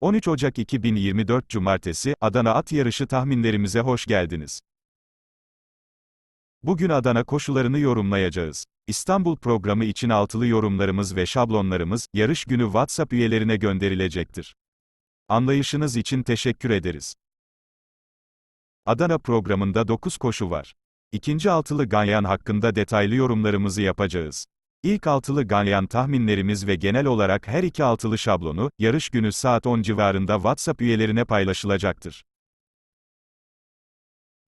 13 Ocak 2024 Cumartesi, Adana At Yarışı tahminlerimize hoş geldiniz. Bugün Adana koşularını yorumlayacağız. İstanbul programı için altılı yorumlarımız ve şablonlarımız, yarış günü WhatsApp üyelerine gönderilecektir. Anlayışınız için teşekkür ederiz. Adana programında 9 koşu var. İkinci altılı Ganyan hakkında detaylı yorumlarımızı yapacağız. İlk altılı ganyan tahminlerimiz ve genel olarak her iki altılı şablonu, yarış günü saat 10 civarında WhatsApp üyelerine paylaşılacaktır.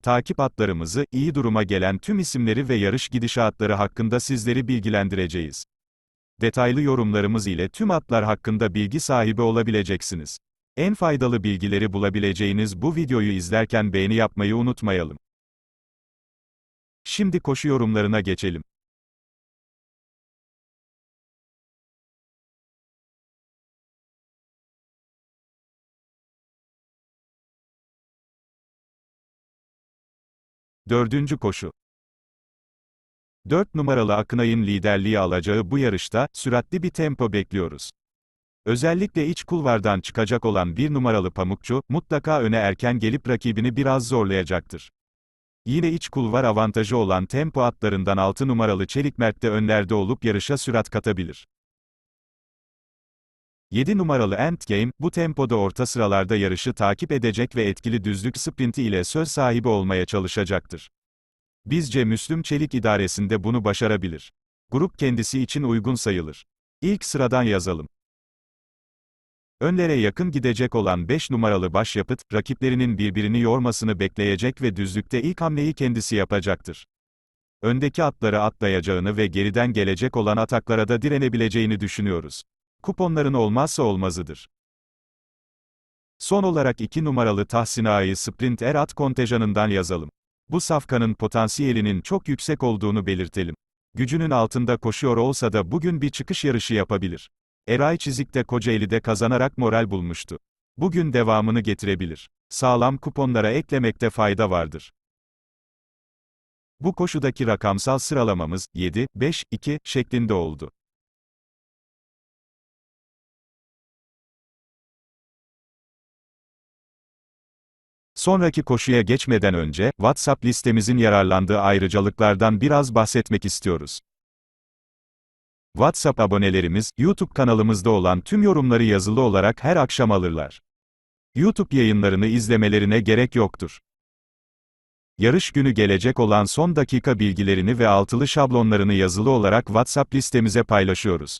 Takip atlarımızı, iyi duruma gelen tüm isimleri ve yarış gidişatları hakkında sizleri bilgilendireceğiz. Detaylı yorumlarımız ile tüm atlar hakkında bilgi sahibi olabileceksiniz. En faydalı bilgileri bulabileceğiniz bu videoyu izlerken beğeni yapmayı unutmayalım. Şimdi koşu yorumlarına geçelim. Dördüncü koşu. 4 numaralı Akınay'ın liderliği alacağı bu yarışta, süratli bir tempo bekliyoruz. Özellikle iç kulvardan çıkacak olan bir numaralı Pamukçu, mutlaka öne erken gelip rakibini biraz zorlayacaktır. Yine iç kulvar avantajı olan tempo atlarından 6 numaralı Çelik Mert de önlerde olup yarışa sürat katabilir. 7 numaralı Endgame, bu tempoda orta sıralarda yarışı takip edecek ve etkili düzlük sprinti ile söz sahibi olmaya çalışacaktır. Bizce Müslüm Çelik idaresinde bunu başarabilir. Grup kendisi için uygun sayılır. İlk sıradan yazalım. Önlere yakın gidecek olan 5 numaralı başyapıt, rakiplerinin birbirini yormasını bekleyecek ve düzlükte ilk hamleyi kendisi yapacaktır. Öndeki atları atlayacağını ve geriden gelecek olan ataklara da direnebileceğini düşünüyoruz. Kuponların olmazsa olmazıdır. Son olarak 2 numaralı Tahsin Ağa'yı Sprint Er at kontenjanından yazalım. Bu safkanın potansiyelinin çok yüksek olduğunu belirtelim. Gücünün altında koşuyor olsa da bugün bir çıkış yarışı yapabilir. Eray Çizik'te Kocaeli'de kazanarak moral bulmuştu. Bugün devamını getirebilir. Sağlam kuponlara eklemekte fayda vardır. Bu koşudaki rakamsal sıralamamız 7, 5, 2 şeklinde oldu. Sonraki koşuya geçmeden önce, WhatsApp listemizin yararlandığı ayrıcalıklardan biraz bahsetmek istiyoruz. WhatsApp abonelerimiz, YouTube kanalımızda olan tüm yorumları yazılı olarak her akşam alırlar. YouTube yayınlarını izlemelerine gerek yoktur. Yarış günü gelecek olan son dakika bilgilerini ve altılı şablonlarını yazılı olarak WhatsApp listemize paylaşıyoruz.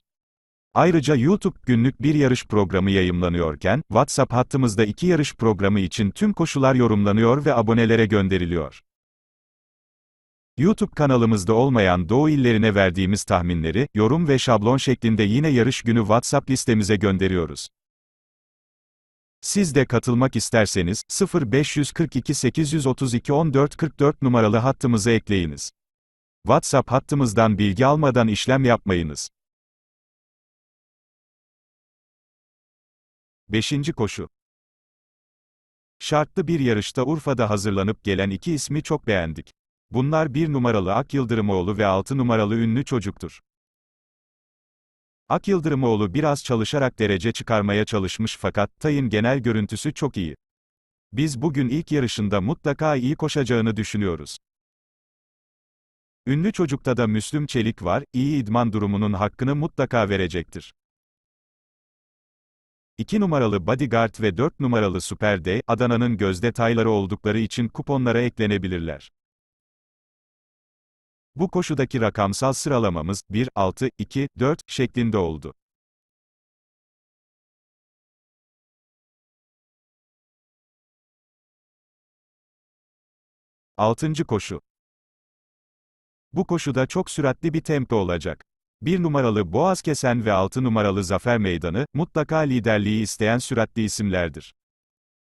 Ayrıca YouTube günlük bir yarış programı yayımlanıyorken, WhatsApp hattımızda iki yarış programı için tüm koşular yorumlanıyor ve abonelere gönderiliyor. YouTube kanalımızda olmayan Doğu illerine verdiğimiz tahminleri, yorum ve şablon şeklinde yine yarış günü WhatsApp listemize gönderiyoruz. Siz de katılmak isterseniz, 0542 832 14 44 numaralı hattımıza ekleyiniz. WhatsApp hattımızdan bilgi almadan işlem yapmayınız. 5. koşu. Şartlı bir yarışta Urfa'da hazırlanıp gelen iki ismi çok beğendik. Bunlar 1 numaralı Ak Yıldırımoğlu ve 6 numaralı ünlü çocuktur. Ak Yıldırımoğlu biraz çalışarak derece çıkarmaya çalışmış fakat Tay'ın genel görüntüsü çok iyi. Biz bugün ilk yarışında mutlaka iyi koşacağını düşünüyoruz. Ünlü çocukta da Müslüm Çelik var, iyi idman durumunun hakkını mutlaka verecektir. 2 numaralı Bodyguard ve 4 numaralı Super D, Adana'nın gözde tayları oldukları için kuponlara eklenebilirler. Bu koşudaki rakamsal sıralamamız 1, 6, 2, 4 şeklinde oldu. Altıncı koşu. Bu koşuda çok süratli bir tempo olacak. 1 numaralı Boğaz Kesen ve 6 numaralı Zafer Meydanı, mutlaka liderliği isteyen süratli isimlerdir.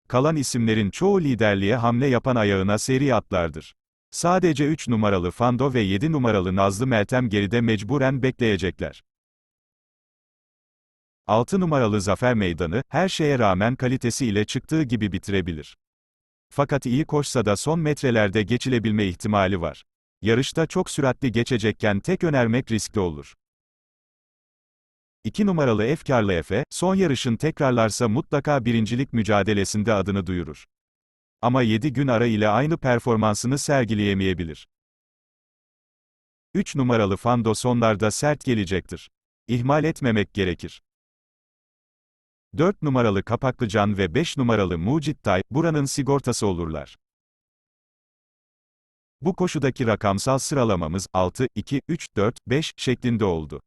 Kalan isimlerin çoğu liderliğe hamle yapan ayağına seri atlardır. Sadece 3 numaralı Fando ve 7 numaralı Nazlı Meltem geride mecburen bekleyecekler. 6 numaralı Zafer Meydanı, her şeye rağmen kalitesi ile çıktığı gibi bitirebilir. Fakat iyi koşsa da son metrelerde geçilebilme ihtimali var. Yarışta çok süratli geçecekken tek önermek riskli olur. 2 numaralı Efkarlı Efe, son yarışın tekrarlarsa mutlaka birincilik mücadelesinde adını duyurur. Ama 7 gün ara ile aynı performansını sergileyemeyebilir. 3 numaralı Fando sonlarda sert gelecektir. İhmal etmemek gerekir. 4 numaralı Kapaklıcan ve 5 numaralı Mucit Tay, buranın sigortası olurlar. Bu koşudaki rakamsal sıralamamız 6, 2, 3, 4, 5 şeklinde oldu.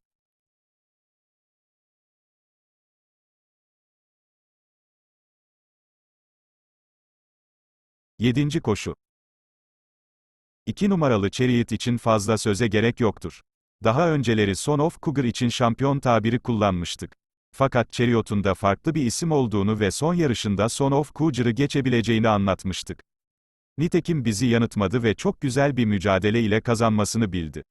Yedinci koşu. 2 numaralı Chariot için fazla söze gerek yoktur. Daha önceleri Son of Cougar için şampiyon tabiri kullanmıştık. Fakat Chariot'un da farklı bir isim olduğunu ve son yarışında Son of Cougar'ı geçebileceğini anlatmıştık. Nitekim bizi yanıtmadı ve çok güzel bir mücadele ile kazanmasını bildi.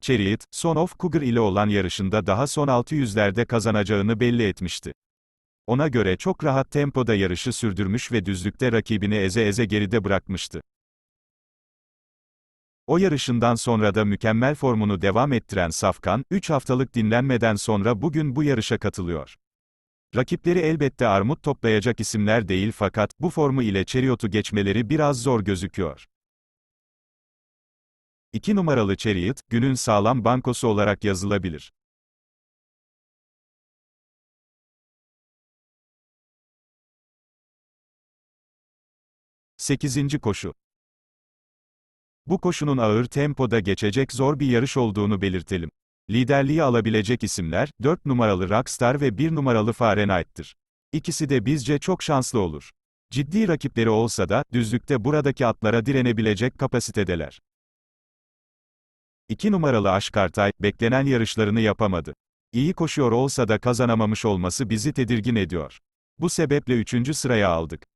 Chariot, Son of Cougar ile olan yarışında daha son 600'lerde kazanacağını belli etmişti. Ona göre çok rahat tempoda yarışı sürdürmüş ve düzlükte rakibini eze eze geride bırakmıştı. O yarışından sonra da mükemmel formunu devam ettiren Safkan, 3 haftalık dinlenmeden sonra bugün bu yarışa katılıyor. Rakipleri elbette armut toplayacak isimler değil fakat, bu formu ile Chariot'u geçmeleri biraz zor gözüküyor. 2 numaralı Chariot, günün sağlam bankosu olarak yazılabilir. Sekizinci koşu. Bu koşunun ağır tempoda geçecek zor bir yarış olduğunu belirtelim. Liderliği alabilecek isimler, 4 numaralı Rockstar ve 1 numaralı Fahrenheit'tir. İkisi de bizce çok şanslı olur. Ciddi rakipleri olsa da, düzlükte buradaki atlara direnebilecek kapasitedeler. 2 numaralı Aşkartay, beklenen yarışlarını yapamadı. İyi koşuyor olsa da kazanamamış olması bizi tedirgin ediyor. Bu sebeple 3. sıraya aldık.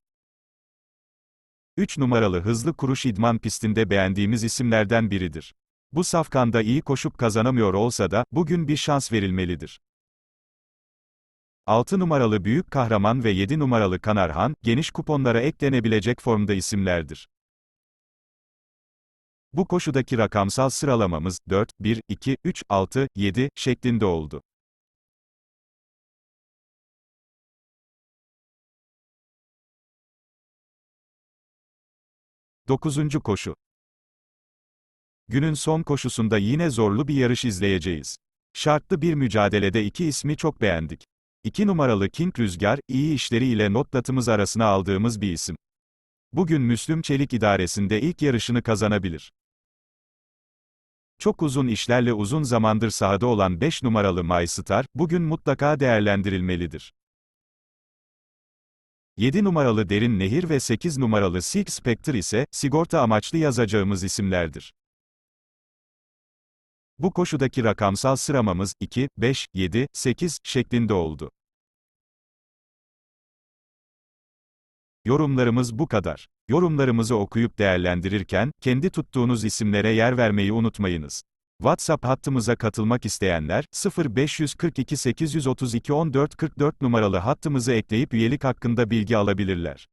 3 numaralı hızlı kuruş idman pistinde beğendiğimiz isimlerden biridir. Bu safkanda iyi koşup kazanamıyor olsa da, bugün bir şans verilmelidir. 6 numaralı Büyük Kahraman ve 7 numaralı Kanarhan, geniş kuponlara eklenebilecek formda isimlerdir. Bu koşudaki rakamsal sıralamamız, 4, 1, 2, 3, 6, 7 şeklinde oldu. Dokuzuncu koşu. Günün son koşusunda yine zorlu bir yarış izleyeceğiz. Şartlı bir mücadelede iki ismi çok beğendik. 2 numaralı King Rüzgar, iyi işleriyle notlatımız arasına aldığımız bir isim. Bugün Müslüm Çelik idaresinde ilk yarışını kazanabilir. Çok uzun işlerle uzun zamandır sahada olan 5 numaralı MyStar, bugün mutlaka değerlendirilmelidir. 7 numaralı Derin Nehir ve 8 numaralı Silk Spectre ise, sigorta amaçlı yazacağımız isimlerdir. Bu koşudaki rakamsal sıramamız, 2, 5, 7, 8 şeklinde oldu. Yorumlarımız bu kadar. Yorumlarımızı okuyup değerlendirirken, kendi tuttuğunuz isimlere yer vermeyi unutmayınız. WhatsApp hattımıza katılmak isteyenler, 0542 832 1444 numaralı hattımızı ekleyip üyelik hakkında bilgi alabilirler.